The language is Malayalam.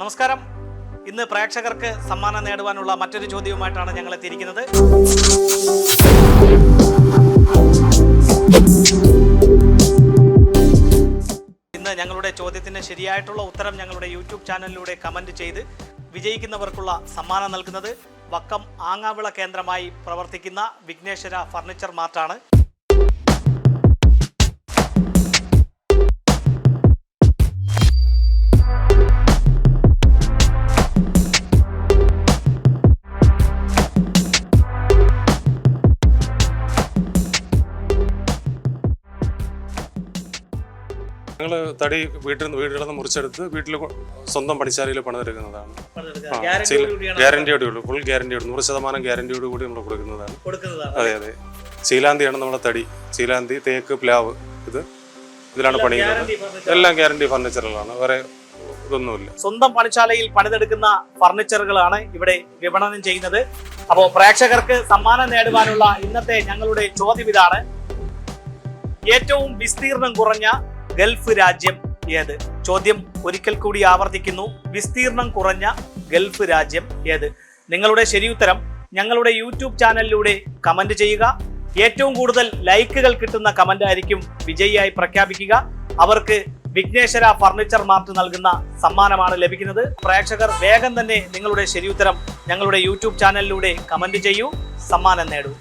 നമസ്കാരം. ഇന്ന് പ്രേക്ഷകർക്ക് സമ്മാനം നേടുവാനുള്ള മറ്റൊരു ചോദ്യവുമായിട്ടാണ് ഞങ്ങൾ എത്തിയിരിക്കുന്നത്. ഇന്ന് ഞങ്ങളുടെ ചോദ്യത്തിന് ശരിയായിട്ടുള്ള ഉത്തരം ഞങ്ങളുടെ യൂട്യൂബ് ചാനലിലൂടെ കമന്റ് ചെയ്ത് വിജയിക്കുന്നവർക്കുള്ള സമ്മാനം നൽകുന്നത് വക്കം ആങ്ങാവിള കേന്ദ്രമായി പ്രവർത്തിക്കുന്ന വിഘ്നേശ്വര ഫർണിച്ചർ മാർട്ടാണ്. ഞങ്ങൾ തടി വീട്ടിൽ നിന്ന് വീടുകളിൽ നിന്ന് മുറിച്ചെടുത്ത് വീട്ടിൽ സ്വന്തം പണിശാലയിൽ പണിതെടുക്കുന്നതാണ്. ഗ്യാരണ്ടിയോടെ ഉള്ളൂ. ഫുൾ ഗ്യാരണ്ടിയോട് നൂറ് ശതമാനം ഗ്യാരണ്ടിയോട് കൂടി നമ്മൾ കൊടുക്കുന്നതാണ്. കൊടുക്കുന്നതാണ്. അതെ അതെ. ശീലാന്തിയാണ് നമ്മുടെ തടി. ശീലാന്തി തേക്ക് പ്ലാവ് ഇത് ഇതിലാണ് പണിയുന്നത്. എല്ലാം ഗ്യാരണ്ടി ഫർണിച്ചറുകളാണ് വേറെ ഇതൊന്നുമില്ല. സ്വന്തം പണിശാലയിൽ പണിതെടുക്കുന്ന ഫർണിച്ചറുകളാണ് ഇവിടെ വിപണനം ചെയ്യുന്നത്. അപ്പോൾ പ്രേക്ഷകർക്ക് സമ്മാനം നേടുവാനുള്ള ഇന്നത്തെ ഞങ്ങളുടെ ചോദ്യം ഇതാണ്. ഏറ്റവും വിസ്തീർണം കുറഞ്ഞ ഗൾഫ് രാജ്യം ഏത്? ചോദ്യം ഒരിക്കൽ കൂടി ആവർത്തിക്കുന്നു. വിസ്തീർണം കുറഞ്ഞ ഗൾഫ് രാജ്യം ഏത്? നിങ്ങളുടെ ശരിയുത്തരം ഞങ്ങളുടെ യൂട്യൂബ് ചാനലിലൂടെ കമന്റ് ചെയ്യുക. ഏറ്റവും കൂടുതൽ ലൈക്കുകൾ കിട്ടുന്ന കമന്റ് ആയിരിക്കും വിജയിയായി പ്രഖ്യാപിക്കുക. അവർക്ക് വിഘ്നേശ്വര ഫർണിച്ചർ മാർട്ട് നൽകുന്ന സമ്മാനമാണ് ലഭിക്കുന്നത്. പ്രേക്ഷകർ വേഗം തന്നെ നിങ്ങളുടെ ശരിയുത്തരം ഞങ്ങളുടെ യൂട്യൂബ് ചാനലിലൂടെ കമന്റ് ചെയ്യൂ. സമ്മാനം നേടൂ.